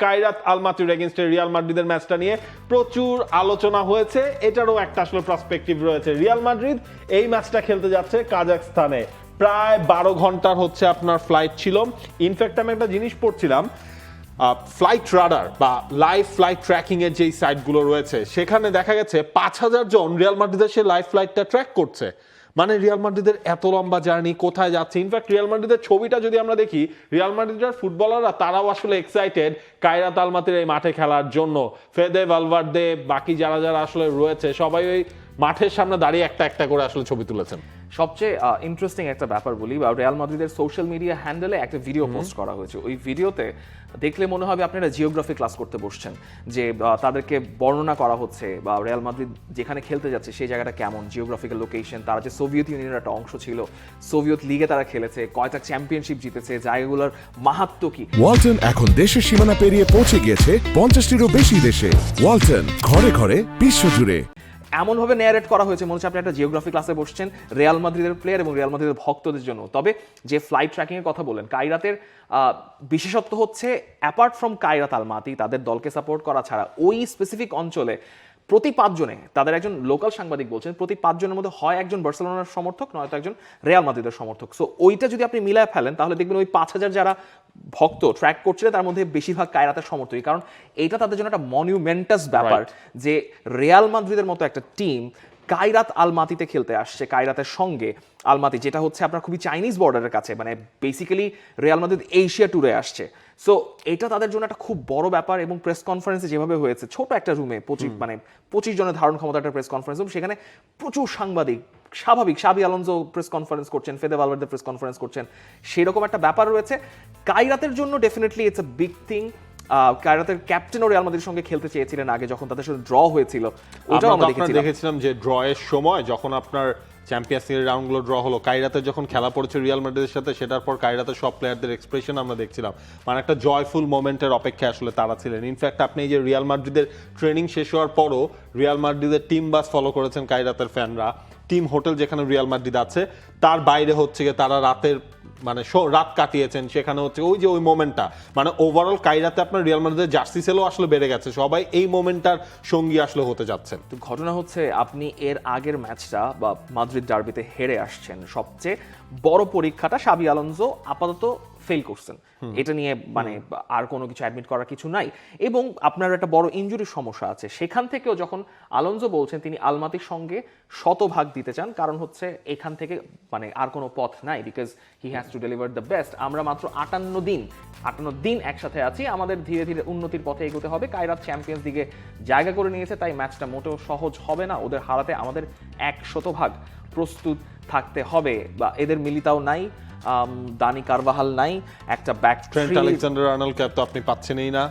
কাইরাত আলমাতির এগেনস্টে রিয়াল মাদ্রিদের ম্যাচটা নিয়ে প্রচুর আলোচনা হয়েছে। এটারও একটা আসলে প্রসপেক্টিভ রয়েছে। রিয়াল মাদ্রিদ এই ম্যাচটা খেলতে যাচ্ছে কাজাকস্তানে প্রায় বারো ঘণ্টার হচ্ছে আপনার ফ্লাইট ছিল। ইনফ্যাক্ট আমি একটা জিনিস পড়ছিলাম ফ্লাইট রাডার বা লাইভ ফ্লাইট ট্র্যাকিং এর যেই সাইটগুলো রয়েছে, সেখানে দেখা গেছে পাঁচ হাজার জন রিয়াল মাদ্রিদের সেই লাইভ ফ্লাইটটা ট্র্যাক করছে। মানে রিয়াল মাদ্রিদের এত লম্বা জার্নি, কোথায় যাচ্ছে? ইনফ্যাক্ট রিয়াল মাদ্রিদের ছবিটা যদি আমরা দেখি, রিয়াল মাদ্রিদের ফুটবলাররা, তারাও আসলে এক্সাইটেড কায়রা তালমাতির এই মাঠে খেলার জন্য। ফেদে, ভালভার্দে, বাকি যারা যারা আসলে রয়েছে, সবাই ওই মাঠের সামনে দাঁড়িয়ে একটা একটা করে আসলে ছবি তুলেছেন। সবচেয়ে ইন্টারেস্টিং একটা ব্যাপার বলি বা রিয়াল মাদ্রিদের সোশ্যাল মিডিয়া হ্যান্ডেলে একটা ভিডিও পোস্ট করা হয়েছে। ওই ভিডিওতে দেখলে মনে হবে আপনারা জিওগ্রাফি ক্লাস করতে বসছেন যে তাদেরকে বর্ণনা করা হচ্ছে বা রিয়াল মাদ্রিদ যেখানে খেলতে যাচ্ছে সেই জায়গাটা কেমন জিওগ্রাফিক্যাল লোকেশন তারা যে সোভিয়েত ইউনিয়নের একটা অংশ ছিল সোভিয়েত লিগে তারা খেলেছে কয়টা চ্যাম্পিয়নশিপ জিতেছে জায়গাগুলোর মাহাত্ম কি? ওয়ালটন এখন দেশের সীমানা পেরিয়ে পৌঁছে গিয়েছে পঞ্চাশটিরও বেশি দেশে। ওয়ালটন ঘরে ঘরে বিশ্বজুড়ে। এমনভাবে ন্যারেট করা হয়েছে, মনে হচ্ছে আপনি একটা জিওগ্রাফি ক্লাসে বসছেন রিয়াল মাদ্রিদের প্লেয়ার এবং রিয়াল মাদ্রিদের ভক্তদের জন্য। তবে যে ফ্লাইট ট্র্যাকিংয়ের কথা বলেন কায়রাতের বিশেষত্ব হচ্ছে অ্যাপার্ট ফ্রম কায়রাত আলমাতি, তাদের দলকে সাপোর্ট করা ছাড়া, ওই স্পেসিফিক অঞ্চলে প্রতি পাঁচজনে তাদের একজন লোকাল সাংবাদিক বলছেন প্রতি পাঁচজনের মধ্যে হয় একজন বার্সেলোনার সমর্থক নয়তো একজন রিয়াল মাদ্রিদের সমর্থক। সো ওইটা যদি আপনি মিলায় ফেলেন তাহলে দেখবেন ওই পাঁচ হাজার যারা ভক্ত ট্র্যাক করছিলেন তার মধ্যে বেশিরভাগ কায়রাতের সমর্থকই। কারণ এইটা তাদের জন্য একটা মনিউমেন্টাস ব্যাপার যে রিয়াল মাদ্রিদের মতো একটা টিম কায়রাত আলমাতিতে খেলতে আসছে কাইরাতের সঙ্গে আলমাতি যেটা হচ্ছে আপনার খুবই চাইনিজ বর্ডারের কাছে মানে বেসিক্যালি রিয়াল মাদ্রিদ এশিয়া ট্যুরে আসছে। সো এটা তাদের জন্য একটা খুব বড় ব্যাপার এবং প্রেস কনফারেন্সে যেভাবে হয়েছে ছোট একটা রুমে পঁচিশ মানে পঁচিশ জনের ধারণ ক্ষমতা একটা প্রেস কনফারেন্স এবং সেখানে প্রচুর সাংবাদিক স্বাভাবিক সাবি আলonso প্রেস কনফারেন্স করছেন ফেদে ভালভার্দে প্রেস কনফারেন্স করছেন সেরকম একটা ব্যাপার রয়েছে। কাইরাতের জন্য definitely it's a big thing কায়রাতের ক্যাপ্টেনও রিয়াল মাদ্রিদের সঙ্গে খেলতে চেয়েছিলেন আগে যখন তাদের সাথে ড্র হয়েছিল ওটাও আমরা দেখেছিলাম। যে ড্রয়ের সময় যখন আপনার চ্যাম্পিয়ন্স লিগের রাউন্ডগুলো ড্র হলো। কায়রাতে যখন খেলা পড়েছে রিয়াল মাদ্রিদের সাথে, সেটার পর কায়রাতে সব প্লেয়ারদের এক্সপ্রেশন আমরা দেখছিলাম। মানে একটা জয়ফুল মোমেন্টের অপেক্ষায় আসলে তারা ছিলেন। ইনফ্যাক্ট আপনি এই যে রিয়াল মাদ্রিদের ট্রেনিং শেষ হওয়ার পরও রিয়াল মাদ্রিদের টিম বাস ফলো করেছেন কায়রাতের ফ্যানরা টিম হোটেল যেখানে রিয়াল মাদ্রিদ আছে, তার বাইরে হচ্ছে গিয়ে তারা রাতের মানে রাত কাটিয়েছেন, সেখানে হচ্ছে ওই যে ওই মোমেন্টটা। মানে ওভারঅল কাইরাতে আপনার রিয়াল মাদ্রিদের জার্সি সেলও আসলে বেড়ে গেছে, সবাই এই মোমেন্টটার সঙ্গী আসলে হতে যাচ্ছেন। তো ঘটনা হচ্ছে আপনি এর আগের ম্যাচটা বা মাদ্রিদ ডার্বিতে হেরে আসছেন। সবচেয়ে বড় পরীক্ষাটা সাবি আলোনজো আপাতত ফেল করছেন। এটা নিয়ে মানে আর কোনো কিছু অ্যাডমিট করার কিছু নাই। এবং আপনার একটা বড় ইনজুরির সমস্যা আছে। সেখান থেকেও যখন আলonso বলছেন তিনি আলমাতির সঙ্গে শতভাগ দিতে চান। কারণ হচ্ছে এখান থেকে মানে আর কোনো পথ নাই। Because he has to deliver the best আমরা মাত্র আটান্ন দিন আটান্ন দিন একসাথে আছি। আমাদের ধীরে ধীরে উন্নতির পথে এগোতে হবে। কায়রাত চ্যাম্পিয়ন্স দিকে জায়গা করে নিয়েছে। তাই ম্যাচটা মোটেও সহজ হবে না। ওদের হারাতে আমাদের এক শতভাগ প্রস্তুত থাকতে হবে বা এদের মিলিতাও নাই দানি কারবাহাল নাই একটা ব্যাক ট্রেন্ট আলেকজান্ডার আর্নল্ডকে তো আপনি পাচ্ছেনই না।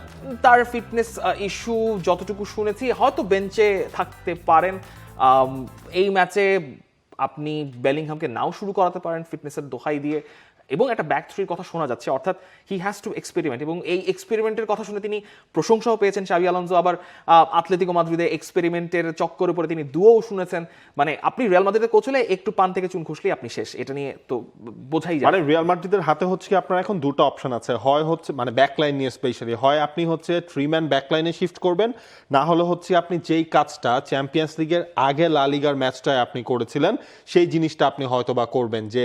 তার ফিটনেস ইস্যু যতটুকু শুনেছি হয়তো বেঞ্চে থাকতে পারেন। এই ম্যাচে আপনি বেলিংহামকে নাও শুরু করাতে পারেন ফিটনেসের দোহাই দিয়ে। এবং একটা ব্যাক থ্রির কথা শোনা যাচ্ছে, অর্থাৎ হি হ্যাজ টু এক্সপেরিমেন্ট এবং এই এক্সপেরিমেন্টের কথা শুনে তিনি প্রশংসাও পেয়েছেন। শাবি আলonso আবার আথলেটিকো মাদ্রিদে এক্সপেরিমেন্টের চক্কর উপরে তিনি দুও শুনেছেন। মানে আপনি রিয়াল মাদ্রিদের কোচ হলে একটু পান থেকে চুন খুশলেই আপনি শেষ। এটা নিয়ে তো বোঝাই যায়। মানে রিয়াল মাদ্রিদের হাতে হচ্ছে কি, আপনার এখন দুটো অপশন আছে। হয় হচ্ছে মানে ব্যাকলাইন নিয়ে স্পেশালি হয় আপনি হচ্ছে থ্রি ম্যান ব্যাকলাইনে শিফট করবেন, না হলে হচ্ছে আপনি যেই কাজটা চ্যাম্পিয়ন্স লিগের আগে লা লিগার ম্যাচটায় আপনি করেছিলেন, সেই জিনিসটা আপনি হয়তো বা করবেন যে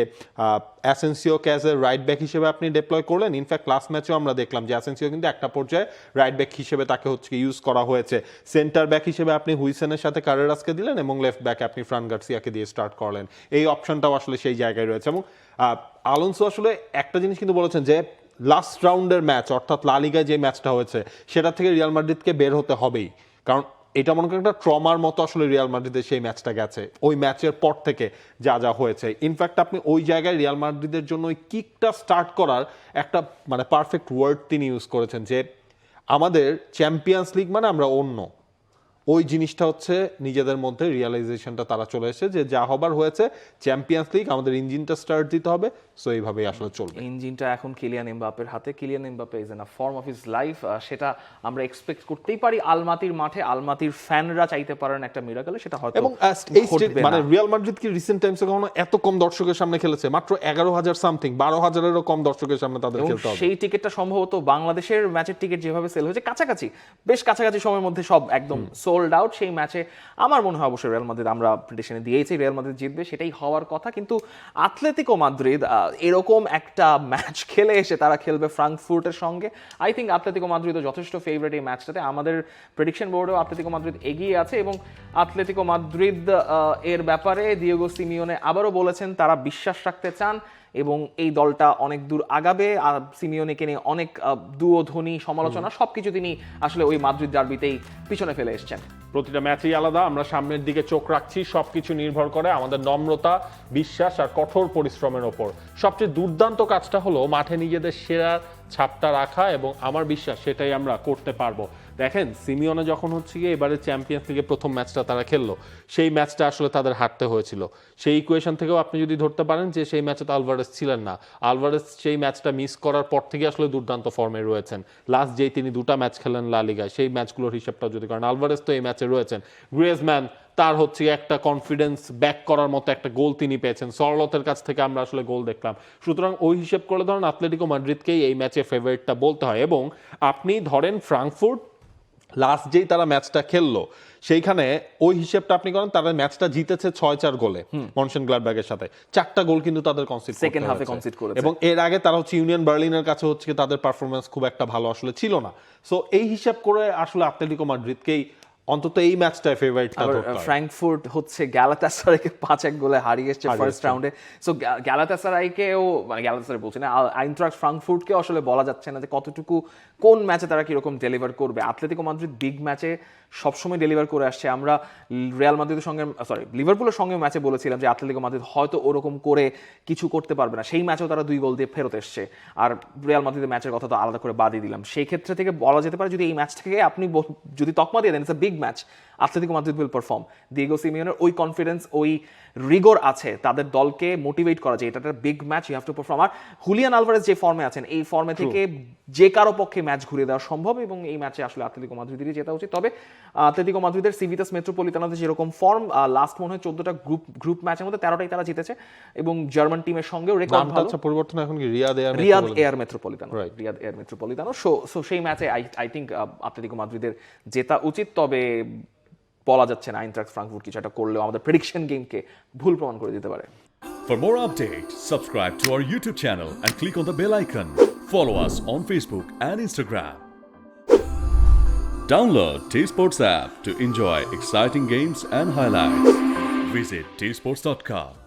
অ্যাসেন্সিওকে অ্যাজ এ রাইট ব্যাক হিসেবে আপনি ডিপ্লয় করলেন। ইনফ্যাক্ট লাস্ট ম্যাচেও আমরা দেখলাম যে অ্যাসেন্সিও কিন্তু একটা পর্যায়ে রাইট ব্যাক হিসেবে তাকে হচ্ছে ইউজ করা হয়েছে। সেন্টার ব্যাক হিসেবে আপনি হুইসেনের সাথে কারেরাসকে দিলেন এবং লেফট ব্যাক আপনি ফ্রান গার্সিয়াকে দিয়ে স্টার্ট করলেন। এই অপশনটাও আসলে সেই জায়গায় রয়েছে এবং আলোনসো আসলে একটা জিনিস কিন্তু বলেছেন যে লাস্ট রাউন্ডের ম্যাচ অর্থাৎ লালিগায় যে ম্যাচটা হয়েছে, সেটা থেকে রিয়াল মাদ্রিদকে বের হতে হবেই। কারণ এটা মনে করেন একটা ট্রমার মতো আসলে রিয়াল মাদ্রিদের সেই ম্যাচটা গেছে। ওই ম্যাচের পর থেকে যা যা হয়েছে। ইনফ্যাক্ট আপনি ওই জায়গায় রিয়াল মাদ্রিদের জন্য ওই কিকটা স্টার্ট করার একটা মানে পারফেক্ট ওয়ার্ড তিনি ইউজ করেছেন যে, আমাদের চ্যাম্পিয়ন্স লিগ মানে আমরা অন্য। ওই জিনিসটা হচ্ছে নিজেদের মধ্যে রিয়েলাইজেশনটা তারা চলে এসেছে যে যা হবার হয়েছে চ্যাম্পিয়ন্স লিগ আমাদের ইঞ্জিনটা স্টার্ট দিতে হবে সো এইভাবেই আসলে চলবে। ইঞ্জিনটা এখন কিলিয়ান এমবাপের হাতে। Kylian Mbappe is in a form of his life সেটা আমরা এক্সপেক্ট করতেই পারি। আলমাতির মাঠে আলমাতির ফ্যানরা চাইতে পারেন একটা মিরাকলে সেটা হয়তো এবং এই মানে রিয়াল মাদ্রিদ কি রিসেন্ট টাইমসে কখনো এত কম দর্শকের সামনে খেলেছে? মাত্র এগারো হাজার সামথিং বারো হাজারেরও কম দর্শকের সামনে তাদের খেলতে হবে। সেই টিকিটটা সম্ভবত বাংলাদেশের ম্যাচের টিকিট যেভাবে সেল হয়েছে কাছাকাছি বেশ কাছাকাছি সময়ের মধ্যে সব একদম সোল্ড আউট সেই ম্যাচে আমার মনে হয় অবশ্যই রিয়াল মাদ্রিদ আমরা প্রিডিকশনে দিয়েছি রিয়াল মাদ্রিদ জিতবে সেটাই হওয়ার কথা। কিন্তু আতলেতিকো মাদ্রিদ এরকম একটা ম্যাচ খেলে এসে তারা খেলবে ফ্রাঙ্কফুর্টের সঙ্গে। আই থিঙ্ক আতলেতিকো মাদ্রিদও যথেষ্ট ফেভারিট এই ম্যাচটাতে আমাদের প্রেডিকশন বোর্ডেও আতলেতিকো মাদ্রিদ এগিয়ে আছে এবং আতলেতিকো মাদ্রিদ এর ব্যাপারে দিয়েগো সিমিওনে আবারও বলেছেন, তারা বিশ্বাস রাখতে চান। এবং এই দলটা অনেক দূর আগাবে। আর সিমিওনেকে নিয়ে অনেক দুয়োধ্বনি সমালোচনা সবকিছু তিনি আসলে ওই মাদ্রিদ ডার্বিতেই পিছনে ফেলে এসেছেন। প্রতিটা ম্যাচই আলাদা আমরা সামনের দিকে চোখ রাখছি সবকিছু নির্ভর করে আমাদের নম্রতা বিশ্বাস আর কঠোর পরিশ্রমের ওপর। সবচেয়ে দুর্দান্ত কাজটা হলো মাঠে নিজেদের সেরা ছাপটা রাখা এবং আমার বিশ্বাস সেটাই আমরা করতে পারব। দেখেন, সিমিওনে যখন হচ্ছে গিয়ে এবারে চ্যাম্পিয়ন্স লিগে প্রথম ম্যাচটা তারা খেললো, সেই ম্যাচটা আসলে তাদের হারতে হয়েছিল। সেই ইকুয়েশন থেকেও আপনি যদি ধরতে পারেন যে সেই ম্যাচে তো আলভারেস ছিলেন না। আলভারেস সেই ম্যাচটা মিস করার পর থেকে আসলে দুর্দান্ত ফর্মে রয়েছেন। লাস্ট যেই তিনি দুটা ম্যাচ খেলেন লা লিগায় সেই ম্যাচগুলোর হিসাবটা যদি করেন আলভারেস তো এই ম্যাচে রয়েছেন। গ্রেজম্যান তার হচ্ছে একটা কনফিডেন্স ব্যাক করার মতো একটা গোল তিনি পেয়েছেন। সরলতের কাছ থেকে আমরা আসলে গোল দেখলাম। সুতরাং ওই হিসেব করে ধরেন আতলেটিকো মাদ্রিদকেই এই ম্যাচে ফেভারিটটা বলতে হয়। এবং আপনি ধরেন ফ্রাঙ্কফুর্ট লাস্ট যেই তারা ম্যাচটা খেললো সেইখানে ওই হিসেবটা আপনি করেন তারা ম্যাচটা জিতেছে ছয় চার গোলে মনসেন গ্লাডব্যাগের সাথে। চারটা গোল কিন্তু তাদের কনসিড সেকেন্ড হাফে কনসিপ্ট করে। এবং এর আগে তারা হচ্ছে ইউনিয়ন বার্লিনের কাছে হচ্ছে তাদের পারফরমেন্স খুব একটা ভালো আসলে ছিল না। সো এই হিসাব করে আসলে আতলেটিকো মাদ্রিদকেই অন্তত এই ম্যাচটায় ধরতে হয়। ফ্র্যাঙ্কফুর্ট হচ্ছে গ্যালাতাসারাইকে পাঁচ এক গোলে হারিয়ে এসেছে ফার্স্ট রাউন্ডে সো গ্যালাতাসারাইকেও মানে গ্যালাতাসারাই বলছি না আইনট্রাক্স ফ্রাঙ্কফুর্টকে আসলে বলা যাচ্ছে না যে কতটুকু কোন ম্যাচে তারা কীরকম ডেলিভার করবে। আতলেটিকো মাদ্রিদ বিগ ম্যাচে সবসময় ডেলিভার করে আসছে। আমরা রিয়াল মাদ্রিদের সঙ্গে সরি লিভারপুলের সঙ্গে ম্যাচে বলেছিলাম যে আতলেটিকো মাদ্রিদ হয়তো ওরকম করে কিছু করতে পারবে না। সেই ম্যাচেও তারা দুই গোল দিয়ে ফেরত এসছে। আর রিয়াল মাদ্রিদের ম্যাচের কথা তো আলাদা করে বাদই দিলাম। সেই ক্ষেত্রে থেকে বলা যেতে পারে যদি এই ম্যাচ থেকে আপনি যদি তকমা দিয়ে দেন it's big match Atletico Madrid will perform Diego সিমিওনের ওই কনফিডেন্স ওই রিগোর আছে তাদের দলকে মোটিভেট করা যে এটা একটা big match you have to perform R Julian Alvarez যে ফর্মে আছেন এই ফর্মে থেকে যে কারও পক্ষে ম্যাচ ঘুরে দেওয়া সম্ভব এবং এই ম্যাচে আসলে আতলেটিকো মাদ্রিদেরই জেতা উচিত। তবে আতলেটিকো মাদ্রিদের সিভিতাস মেট্রোপলিটানোতে যেরকম ফর্ম লাস্ট মনে হয় চোদ্দটা গ্রুপ গ্রুপ ম্যাচের মধ্যে তেরোটাই তারা জিতেছে এবং জার্মান টিমের সঙ্গেও রেকর্ড ভালো। আচ্ছা পরিবর্তন এখন Riyadh Air Riyadh Air Metropolitano Riyadh Air Metropolitano so so সেই ম্যাচে আই আই থিঙ্ক আতলেটিকো মাদ্রিদের জেতা উচিত। তবে বলা যাচ্ছে না আইনট্রাক্স ফ্রাঙ্কফুট কিছু একটা করলেও আমাদের প্রেডিকশন গেমকে ভুল প্রমাণ করে দিতে পারে For more updates, subscribe to our YouTube channel and click on the bell icon. Follow us on Facebook and Instagram. Download T Sports app to enjoy exciting games and highlights. Visit tsports.com.